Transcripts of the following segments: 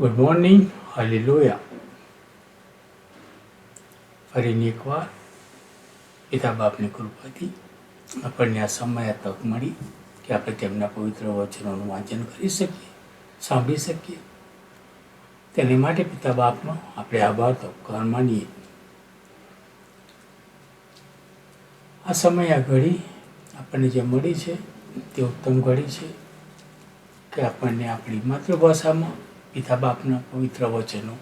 Good morning હાલી લોયા ફરીને એકવાર પિતા બાપની કૃપાથી આપણને આ સમય તક મળી કે આપણે તેમના પવિત્ર વચનોનું વાંચન કરી શકીએ, સાંભળી શકીએ. તેની માટે પિતા બાપનો આપણે આભાર તો ઉપકાર માનીએ. આ સમય આ ઘડી આપણને જે મળી છે તે ઉત્તમ ઘડી છે કે આપણને આપણી માતૃભાષામાં પિતા બાપના પવિત્ર વચનો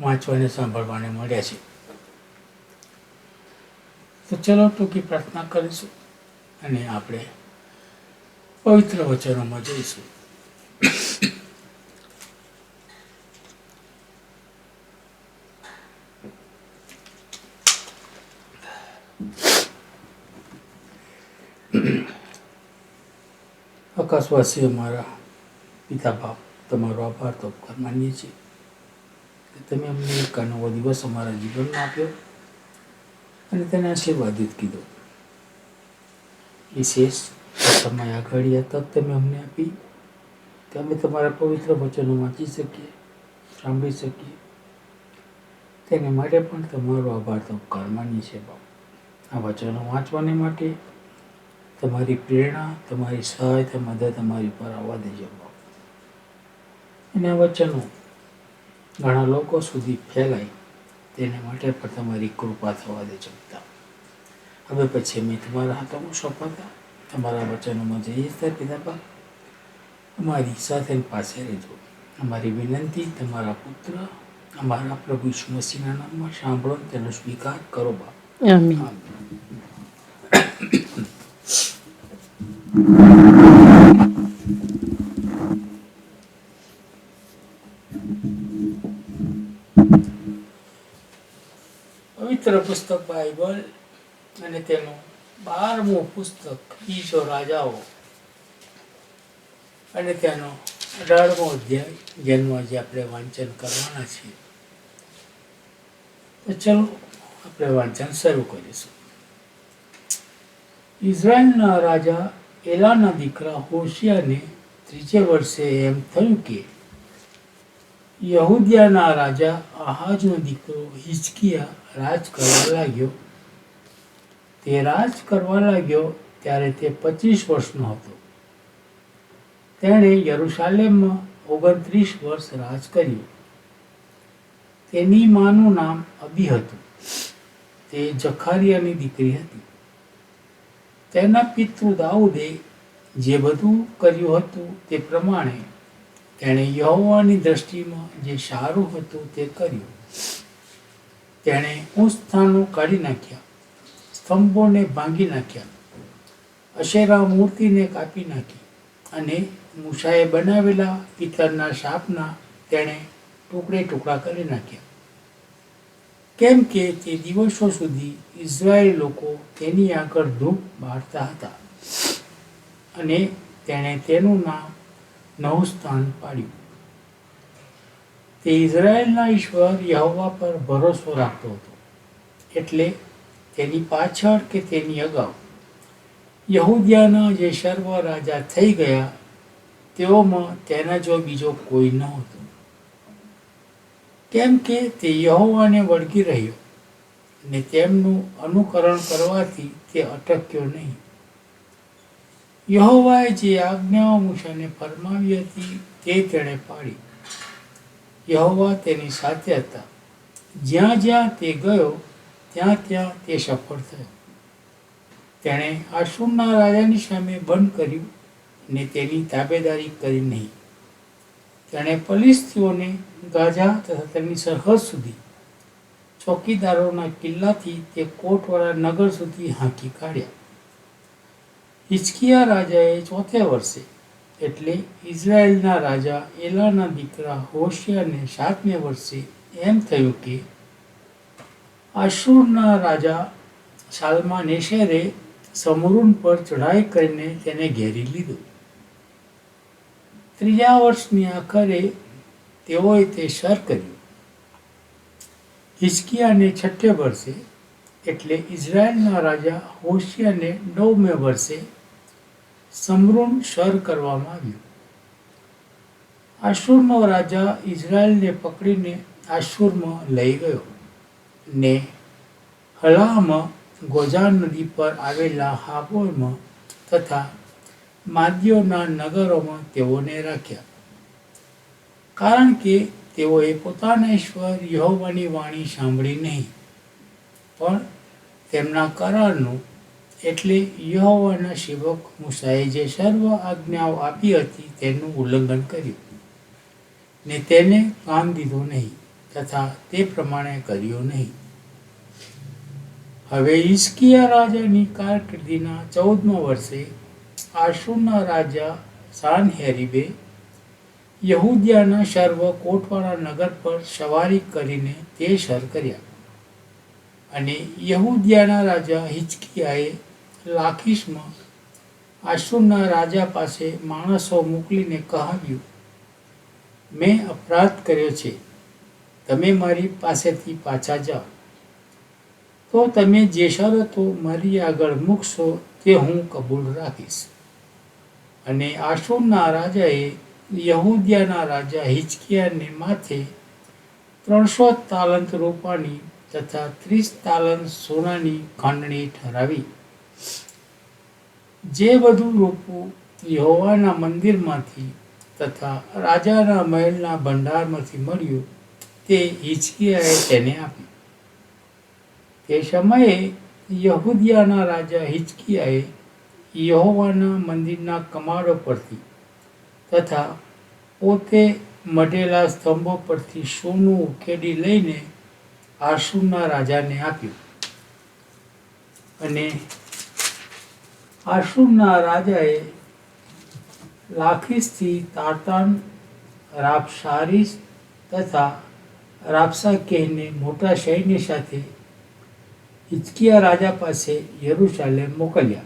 વાંચવાને સાંભળવાને મળ્યા છે. તો ચલો ટૂંકી પ્રાર્થના કરીશું અને આપણે પવિત્ર વચનોમાં જઈશું. આકાશવાસીઓ, મારા પિતા બાપ તમારો આભાર તો ઉપકાર માનીએ છીએ. કે તમે અમને એક નવો દિવસ અમારા જીવનમાં આપ્યો અને તેને આશીર્વાદિત કીધો. વિશેષ શેષ સમય આ આ તક તમે અમને આપી કે અમે તમારા પવિત્ર વચનો વાંચી શકીએ, સાંભળી શકીએ. તેને માટે પણ તમારો આભાર તો ઉપકાર છે બાપ. આ વચનો વાંચવાને માટે તમારી પ્રેરણા, તમારી સહાયતા મદદ અમારી પર આવવા દેજો બાપ. અને વચનો ઘણા લોકો સુધી ફેલાય તેને માટે પણ તમારી કૃપા થવા દે પિતા હવે પછી અમે તમારા હાથોમાં સોંપાતા તમારા વચનોમાં જઈએ છીએ પિતા બાપ અમારી સાથે પાસે રહેજો. અમારી વિનંતી તમારા પુત્ર અમારા પ્રભુ ઈસુ મસીહના નામમાં સાંભળો તેનો સ્વીકાર કરો બાપ. આમીન. પવિત્ર પુસ્તક બાઇબલ અને તેનું બારમું પુસ્તક ઈશો રાજાઓ અને તેનો અઢારમો અધ્યાય જેનું આજે આપણે વાંચન કરવાના છીએ. ચલો આપણે વાંચન શરૂ કરીશું. ઇઝરાયલના રાજા એલાના દીકરા હોશિયાને ત્રીજે વર્ષે એમ થયું કે યહૂદિયાના રાજા આહાજનો દીકરો હિચકિયા રાજ કરવા લાગ્યો. તે રાજ કરવા લાગ્યો ત્યારે તે પચીસ વર્ષનો હતો. તેણે યરુશાલેમમાં ઓગણત્રીસ વર્ષ રાજ કર્યું. તેની માનું નામ અબી હતું. તે જખારિયાની દીકરી હતી. તેના પિતૃ દાઉદે જે બધું કર્યું હતું તે પ્રમાણે તેણે યહોવાની દ્રષ્ટિમાં જે સારું હતું તે કર્યું. તેણે ઊંચ સ્થાનો કાઢી નાખ્યા, સ્તંભોને ભાંગી નાખ્યા, અશેરા મૂર્તિને કાપી નાખી અને મૂસાએ બનાવેલા પિત્તરના સાપના તેણે ટુકડે ટુકડા કરી નાખ્યા. કેમ કે તે દિવસો સુધી ઇઝરાયેલ લોકો તેની આગળ ધૂપ બાળતા હતા અને તેણે તેનું નામ નવું સ્થાન પાડ્યું. તે ઇઝરાયલના ઈશ્વર યહોવા પર ભરોસો રાખતો હતો. એટલે તેની પાછળ કે તેની અગાઉ યહૂદિયાના જે સર્વ રાજા થઈ ગયા, તેઓમાં તેના જો બીજો કોઈ ન હતો કેમ કે તે યહોવાને વળગી રહ્યો ને તેમનું અનુકરણ કરવાથી તે અટક્યો નહીં. યહોવાએ જે આજ્ઞાઓ મૂસાને ફરમાવી હતી, તે તેણે પાડી. યહોવા તેની સાથે હતા. જ્યાં જ્યાં તે ગયો, ત્યાં ત્યાં તે સફળ થયો. તેણે આશુરના રાજાની સામે બંધ કર્યું ને તેની તાબેદારી કરી નહીં. તેણે પલિસ્તીઓને ગાઝા તથા તેની સરહદ સુધી, ચોકીદારોના કિલ્લાથી તે કોટવાળા નગર સુધી હાંકી કાઢ્યા. હિચકિયા રાજાએ ચોથે વર્ષે, એટલે ઇઝરાયેલના રાજા એલાના દીકરા હોશિયાને સાતમે વર્ષે એમ થયું કે, આશુરના રાજા સાલમાનેશરે સમરૂન પર ચઢાઈ કરીને તેને ઘેરી લીધું. ત્રીજા વર્ષની આખરે તેઓએ તે સર કર્યું. હિચકિયાને છઠ્ઠે વર્ષે, એટલે ઇઝરાયેલના રાજા હોશિયાને નવમે વર્ષે સમરૂન સર કરવામાં આવ્યું. આશુરનો રાજા ઇઝરાયલને પકડીને આશુરમાં લઈ ગયો ને હલામાં ગોજાન નદી પર આવેલા હાબોરમાં તથા માદ્યોના નગરોમાં તેઓને રાખ્યા. કારણ કે તેઓએ પોતાના ઈશ્વર યહોવાની વાણી સાંભળી નહીં, પણ તેમના કરારનું એટલે યહોવાના સેવક મૂસાએ જે સર્વ આજ્ઞાઓ આપી હતી તેનું ઉલ્લંઘન કર્યું ને તેને કામ દીધો નહીં તથા તે પ્રમાણે કર્યું નહીં. હવે ઈસ્કિયા રાજાની કારકિર્દીના ચૌદમા વર્ષે આશુના રાજા સાન હેરીબે યહૂદિયાના સર્વ કોટવાળા નગર પર સવારી કરીને તે સર કર્યા અને યહૂદિયાના રાજા હિચકિયાએ લાખીશમાં આશુરના રાજા પાસે માણસો મોકલીને કહાવ્યું, મેં અપરાધ કર્યો છે. તમે મારી પાસેથી પાછા જાઓ. તો તમે જે શરતો મારી આગળ મૂકશો તે હું કબૂલ રાખીશ. અને આશુરના રાજાએ યહૂદિયાના રાજા હિચકિયાને માથે ત્રણસો તાલંત રોપાની તથા ત્રીસ તાલંત સોનાની ખંડણી ઠરાવી. જે બધું લોકો યહોવાના મંદિરમાંથી તથા રાજાના મહેલના ભંડારમાંથી મળ્યું, તે હિચકિયાએ તેને આપ્યું તે સમયે યહૂદિયાના રાજા હિચકિયાએ યહોવાના મંદિરના કમાડો પરથી તથા પોતે મઢેલા સ્તંભો પરથી સોનું ઉકેડી લઈને આશુના રાજાને આપ્યું અને આશુરના રાજાએ લાખીસથી તારતાન રાપસારીસ તથા રાપસાકેહને મોટા સૈન્ય સાથે હિચકિયા રાજા પાસે યરુશાલેમ મોકલ્યા.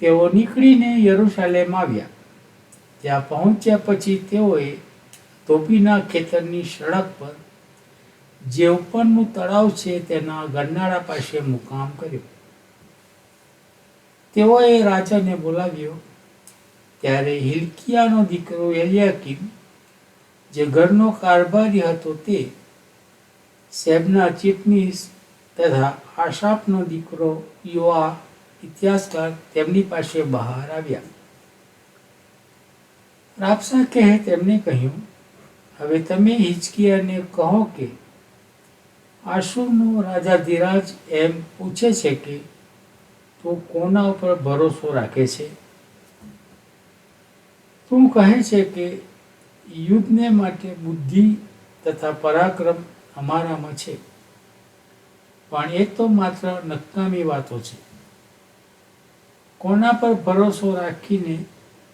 તેઓ નીકળીને યરુશાલેમ આવ્યા. ત્યાં પહોંચ્યા પછી તેઓએ ધોબીના ખેતરની સડક પર જે ઉપરનું તળાવ છે તેના ગરનાળા પાસે મુકામ કર્યો. તેઓએ રાજાને બોલાવ્યો, ત્યારે હિલકિયાનો દીકરો એલિયાકીમ જે ઘરનો કારભારી હતો તે, સેબના ચીટનીસ તથા આશાપનો દીકરો યુવા ઇતિહાસકાર તેમની પાસે બહાર આવ્યા. રાપસા કહે તેમને કહ્યું, હવે તમે હિચકિયાને કહો કે આશુરનો રાજા ધીરાજ એમ પૂછે છે કે તું કોના ઉપર ભરોસો રાખે છે? તું કહે છે કે યુદ્ધને માટે બુદ્ધિ તથા પરાક્રમ અમારામાં છે. પણ એ તો માત્ર નકામી વાતો છે. કોના પર ભરોસો રાખીને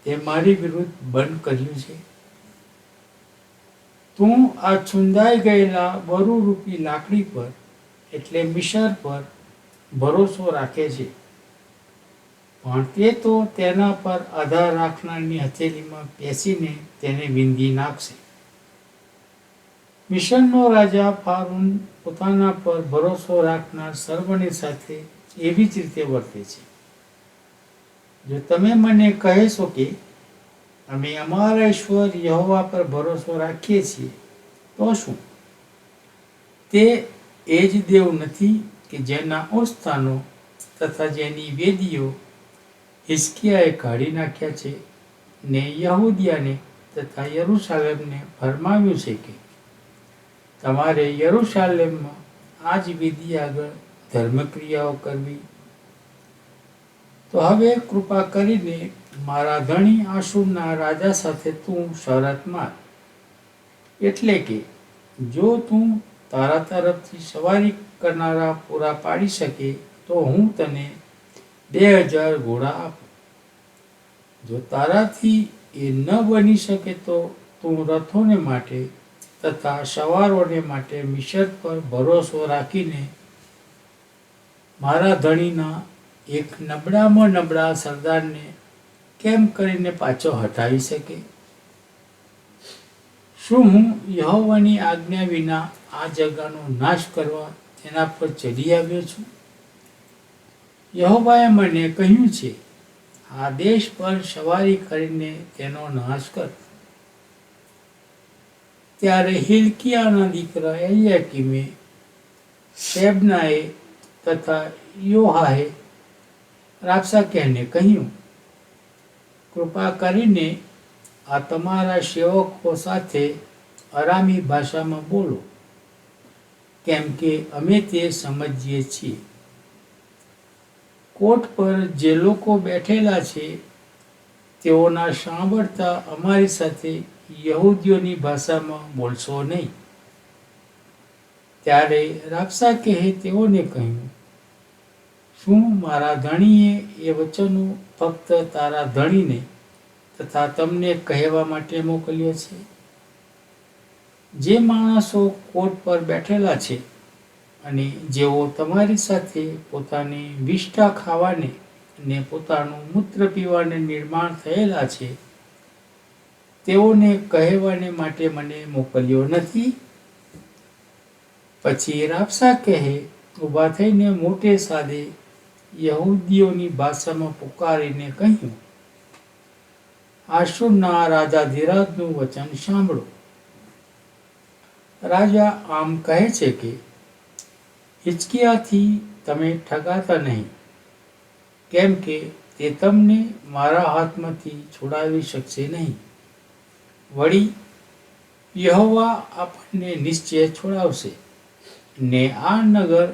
તે મારી વિરુદ્ધ બંધ કર્યું છે? તું આ છુંદાઈ ગયેલા બરુરૂપી લાકડી પર, એટલે મિશર પર ભરોસો રાખે છે. પણ તે તો તેના પર આધાર રાખનારની હથેળીમાં બેસીને તેને વિંધી નાખશે. મિશનનો રાજા ફારૂન પોતાના પર ભરોસો રાખનાર સર્વની સાથે એવી જ રીતે વર્તે છે. જો તમે મને કહેશો કે અમે અમારા ઈશ્વર યહોવા પર ભરોસો રાખીએ છીએ, તો શું? તે એ જ દેવ નથી કે જેના ઓસ્થાનો તથા જેની વેદીઓ હિસ્કિયાએ કાઢી નાખ્યા છે ને યહૂદિયાને તથા યરૂશાલેમને ફરમાવ્યું છે કે, તમારે યરૂશાલેમમાં આ જ વિધિ આગળ ધર્મક્રિયાઓ કરવી. તો હવે કૃપા કરીને મારા ધણી આશુના રાજા સાથે તું શરત માર. એટલે કે, જો તું તારા તરફથી સવારી કરનારા પૂરા પાડી શકે, તો હું તને બે હજાર ઘોડા આપો. જો તારાથી એ ન બની શકે તો તું રથોને માટે તથા સવારોને માટે મિશર પર ભરોસો રાખીને મારા ધણીના એક નબળામાં નબળા સરદારને કેમ કરીને પાછો હટાવી શકે? શું હું યહોવાની આજ્ઞા વિના આ જગાનો નાશ કરવા તેના પર ચડી આવ્યો છું? યહોવાએ મને કહ્યું છે, આ દેશ પર સવારી કરીને તેનો નાશ કર. ત્યારે હિલકિયાના દીકરા એલિયાકીમે શેબનાએ તથા યોહાએ રાબસાકેહને કહ્યું, કૃપા કરીને આ તમારા સેવકો સાથે અરામી ભાષામાં બોલો, કેમ કે અમે તે સમજીએ છીએ. કોટ પર જે લોકો બેઠેલા છે, તેઓના સાંભળતા અમારી સાથે યહૂદીઓની ભાષામાં બોલશો નહીં. ત્યારે રાબસા કહે તેઓને કહ્યું, શું મારા ધણીએ એ વચનો ફક્ત તારા ધણીને તથા તમને કહેવા માટે મોકલ્યો છે? જે માણસો કોર્ટ પર બેઠેલા છે અને જેઓ તમારી સાથે પોતાની વિષ્ઠા ખાવાને અને પોતાનું મૂત્ર પીવાને નિર્માણ થયેલા છે, તેઓને કહેવાને માટે મને મોકલ્યો નથી. પછી રાબસા કહે, ઊભા થઈને મોટે સાદે યહૂદીઓની ભાષામાં પુકારીને કહ્યું આશુરના રાજા ધીરાજનું વચન સાંભળો રાજા આમ કહે છે કે હિચકિયાથી તમે ઠગાતા નહીં કેમ કે તે તમને મારા હાથમાંથી છોડાવી શકશે નહીં વળી યહોવા આપણને નિશ્ચય છોડાવશે ને આ નગર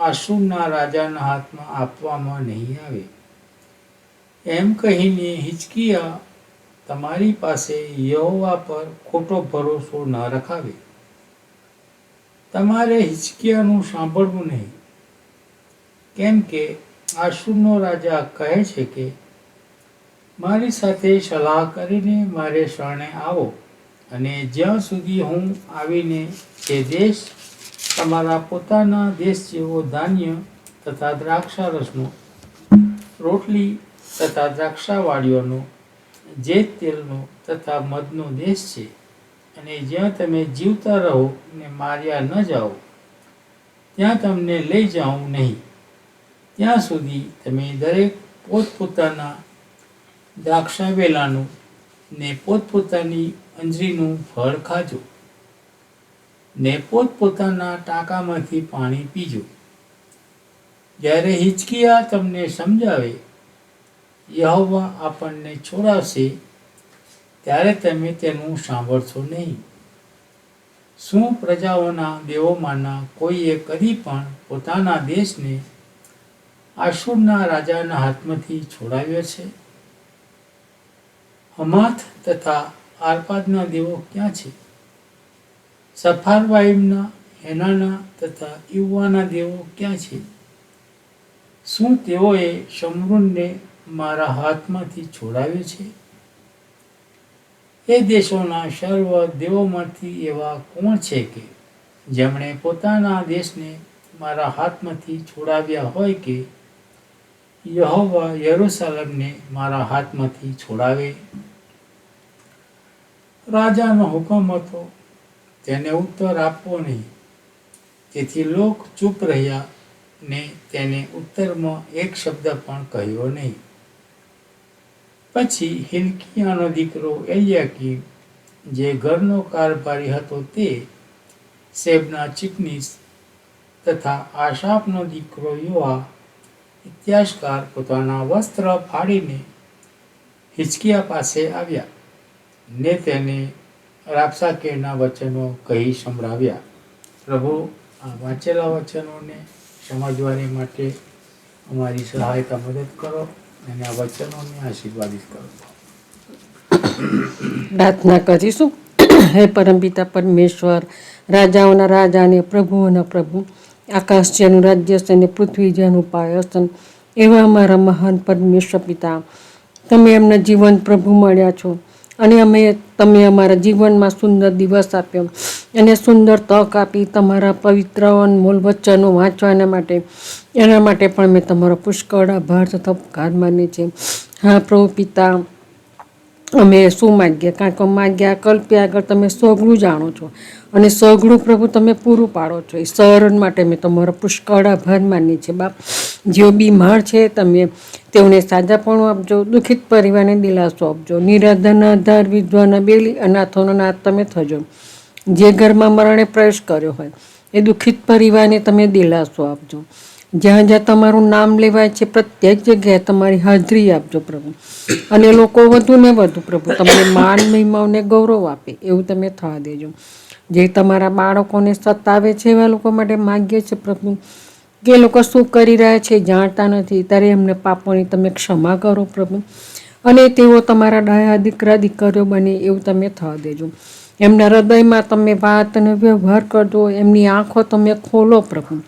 આશુના રાજાના હાથમાં આપવામાં નહીં આવે એમ કહીને હિચકિયા તમારી પાસે યહોવા પર ખોટો ભરોસો ન રખાવે તમારે હિચકિયાનું સાંભળવું નહીં. કેમ કે આશુરનો રાજા કહે છે કે, મારી સાથે સલાહ કરીને મારે શરણે આવો અને જ્યાં સુધી હું આવીને તે દેશ, તમારા પોતાના દેશ જેવો ધાન્ય તથા દ્રાક્ષારસનો, રોટલી તથા દ્રાક્ષાવાળીઓનો, જે તેલનો તથા મધનો દેશ છે અને જ્યાં તમે જીવતા રહો ને માર્યા ન જાઓ, ત્યાં તમને લઈ જાઉં નહીં. ત્યાં સુધી તમે દરેક પોતપોતાના દ્રાક્ષા વેલાનું ને પોતપોતાની અંજરીનું ફળ ખાજો ને પોતપોતાના ટાંકામાંથી પાણી પીજો. જ્યારે હિચકિયા તમને સમજાવે, યહોવા આપણને છોડાવશે ત્યારે તમે તેનું સાંભળશો નહીં. શું પ્રજાઓના દેવોમાંના કોઈએ કદી પણ પોતાના દેશને આશુરના રાજાના હાથમાંથી છોડાવ્યો છે? હમાથ તથા આરપાદના દેવો ક્યાં છે? સફારવાઈમના, હેનાના તથા યુવાના દેવો ક્યાં છે? શું તેઓએ શમરૂનને મારા હાથમાંથી છોડાવ્યો છે? એ દેશોના સર્વ દેવોમાંથી એવા કોણ છે કે જેમણે પોતાના દેશને મારા હાથમાંથી છોડાવ્યા હોય કે? યહોવા યરૂશલેમને મારા હાથમાંથી છોડાવે. રાજાનો હુકમ હતો, તેને ઉત્તર આપવો નહીં. તેથી લોક ચૂપ રહ્યા ને તેને ઉત્તરમાં એક શબ્દ પણ કહ્યો નહીં. પછી હિલકિયાનો દીકરો એલિયાકીમ જે ઘરનો કારભારી હતો તે સેબના ચીકનીસ તથા આશાપનો દીકરો યુવા ઇતિહાસકાર પોતાના વસ્ત્ર ફાડીને હિચકિયા પાસે આવ્યા ને તેને રાપસાકેના વચનો કહી સંભળાવ્યા. પ્રભુ, આ વાંચેલા વચનોને સમજવાની માટે અમારી સહાયતા મદદ કરો. અને આ વચનોને આશીર્વાદિત કરો પ્રાર્થના કરીશું. હે પરમપિતા પરમેશ્વર, રાજાઓના રાજા અને પ્રભુઓના પ્રભુ આકાશ જેનું રાજ્ય છે અને પૃથ્વી જેનું પાયસન એવા અમારા મહાન પરમેશ્વર પિતા. તમે એમના જીવન પ્રભુ મળ્યા છો અને અમે, તમે અમારા જીવનમાં સુંદર દિવસ આપ્યો. અને સુંદર તક આપી તમારા પવિત્ર અનમોલ વચનો વાંચવાના માટે. એના માટે પણ મેં તમારો પુષ્કળ આભાર તથા ઉપકાર માનીએ છે. હા, પ્રભુ પિતા, અમે શું માગ્યા કાંઈક માગ્યા કલ્પ્યા આગળ તમે સઘળું જાણો છો. અને સઘળું પ્રભુ તમે પૂરું પાડો છો. એ સહરણ માટે મેં તમારો પુષ્કળ આભાર માનીએ છીએ બાપ, જેઓ બીમાર છે, તમે તેઓને સાજાપણું આપજો, દુઃખિત પરિવારને દિલાસો આપજો. નિરાધાના આધાર વિધવાના, બેલી, અનાથોનો નાથ તમે થજો. જે ઘરમાં મરણે પ્રવેશ કર્યો હોય, એ દુઃખિત પરિવારને તમે દિલાસો આપજો. જ્યાં જ્યાં તમારું નામ લેવાય છે, પ્રત્યેક જગ્યાએ તમારી હાજરી આપજો પ્રભુ. અને લોકો વધુ ને વધુ પ્રભુ, તમને માન મહિમાઓને ગૌરવ આપે, એવું તમે થવા દેજો. જે તમારા બાળકોને સતાવે છે, એવા લોકો માટે માગીએ છે પ્રભુ. કે લોકો શું કરી રહ્યા છે, જાણતા નથી, ત્યારે એમને પાપોની તમે ક્ષમા કરો પ્રભુ. અને તેઓ તમારા ડાયા દીકરા, દીકરીઓ બને, એવું તમે થવા દેજો. એમના હૃદયમાં તમે વાત અને વ્યવહાર કરજો, એમની આંખો તમે ખોલો પ્રભુ.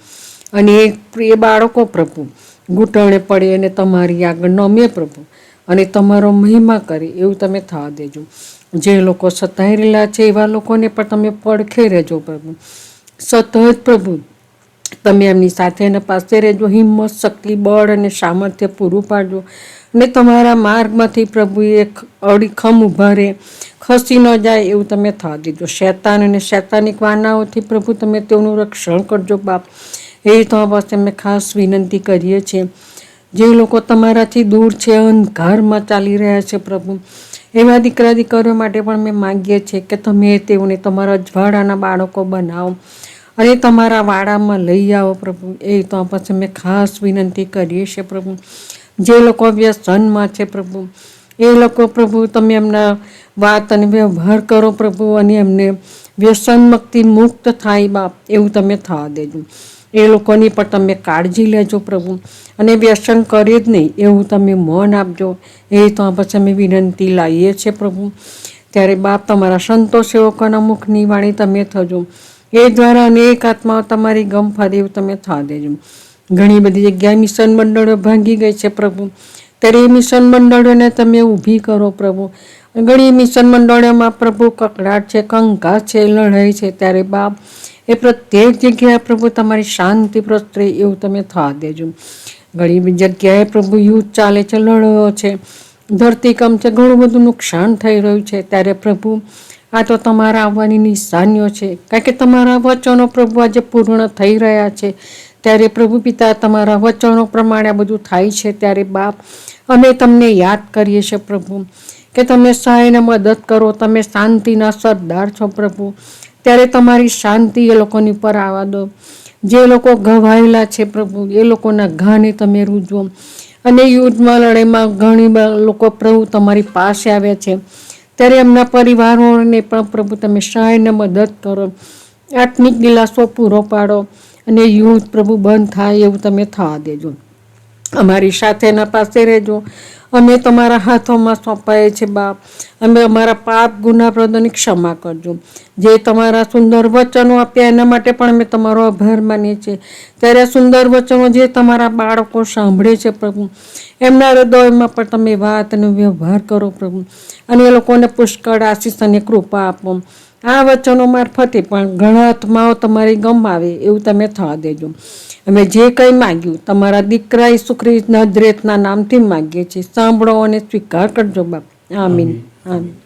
અને એ એ બાળકો પ્રભુ, ઘૂંટણે પડે અને તમારી આગળ નમે પ્રભુ. અને તમારો મહિમા કરે, એવું તમે થવા દેજો. જે લોકો સતાઈ રહેલા છે, એવા લોકોને પણ તમે પડખે રહેજો પ્રભુ. સતત પ્રભુ, તમે એમની સાથે અને પાસે રહેજો, હિંમત, શક્તિ, બળ અને સામર્થ્ય પૂરું પાડજો. અને તમારા માર્ગમાંથી પ્રભુ એક અડીખમ ઊભા રહે. ખસી ન જાય એવું તમે થવા દીધો. શૈતાન અને શૈતાનિક વાનાઓથી પ્રભુ તમે તેઓનું રક્ષણ કરજો બાપ. એ તો પાસે અમે ખાસ વિનંતી કરીએ છીએ. જે લોકો તમારાથી દૂર છે, અંધકારમાં ચાલી રહ્યા છે પ્રભુ. એવા દીકરા દીકરીઓ માટે પણ મેં માગીએ છીએ કે તમે તેઓને તમારા અજવાળાના બાળકો બનાવો અને તમારા વાડામાં લઈ આવો પ્રભુ. એ તો પછી અમે ખાસ વિનંતી કરીએ છીએ પ્રભુ. જે લોકો વ્યસનમાં છે પ્રભુ, એ લોકો પ્રભુ તમે એમના વાત અને વ્યવહાર કરો પ્રભુ અને એમને વ્યસન મુક્તિ થાય બાપ, એવું તમે થવા દેજો. એ લોકોની પણ તમે કાળજી લેજો પ્રભુ અને વ્યસન કરે જ નહીં, એવું તમે મન આપજો. એ તો પછી અમે વિનંતી લાવીએ છીએ પ્રભુ. ત્યારે બાપ તમારા સંતો સેવકોના મુખની વાણી તમે થજો. એ દ્વારા અનેક આત્માઓ તમારી ગમ ફરી તમે થવા દેજો. ઘણી બધી જગ્યાએ મિશન મંડળો ભાંગી ગઈ છે પ્રભુ. ત્યારે એ મિશન મંડળોને તમે ઊભી કરો પ્રભુ. ઘણી મિશન મંડળોમાં પ્રભુ કકડાટ છે, કંકાસ છે, લડાઈ છે. ત્યારે બાપ એ પ્રત્યેક જગ્યાએ પ્રભુ તમારી શાંતિ પ્રસરે એવું તમે થવા દેજો. ઘણી જગ્યાએ પ્રભુ યુદ્ધ ચાલે છે, લડો છે. ધરતીકંપ છે, ઘણું બધું નુકસાન થઈ રહ્યું છે. ત્યારે પ્રભુ આ તો તમારા આવવાની નિશાનીઓ છે. કારણ કે તમારા વચનો પ્રભુ આજે પૂર્ણ થઈ રહ્યા છે. ત્યારે પ્રભુ પિતા તમારા વચનો પ્રમાણે આ બધું થાય છે ત્યારે બાપ, અમે તમને યાદ કરીએ છીએ પ્રભુ, કે તમે સહાયને મદદ કરો, તમે શાંતિના સરદાર છો પ્રભુ. ત્યારે તમારી શાંતિ એ લોકોની પર આવવા દો. જે લોકો ઘવાયેલા છે પ્રભુ, એ લોકોના ઘાને તમે રૂજો. અને યુદ્ધમાં, લડાઈમાં ઘણી લોકો પ્રભુ તમારી પાસે આવ્યા છે. ત્યારે એમના પરિવારોને પણ પ્રભુ તમે સહાયને મદદ કરો. આત્મિક દિલાસો પૂરો પાડો. અને યુદ્ધ પ્રભુ બંધ થાય એવું તમે થવા દેજો. અમારી સાથેના પાસે રહેજો. અમે તમારા હાથોમાં સોંપાઈએ છીએ બાપ. અમે અમારા પાપ, ગુના પ્રદોની ક્ષમા કરજો. જે તમારા સુંદર વચનો આપ્યા એના માટે પણ અમે તમારો આભાર માનીએ છીએ. ત્યારે સુંદર વચનો જે તમારા બાળકો સાંભળે છે પ્રભુ, એમના હૃદયમાં પણ તમે વાત અને વ્યવહાર કરો પ્રભુ. અને એ લોકોને પુષ્કળ આશીષ અને કૃપા આપો. આ વચનો મારફતે પણ ઘણા આત્માઓ તમારી ગમાવે એવું તમે થવા દેજો. અમે જે કંઈ માગ્યું તમારા દીકરા સુખરી નદરેતના નજરેતના નામથી માગીએ છીએ. સાંભળો અને સ્વીકાર કરજો બાપ. આમીન. આમીન.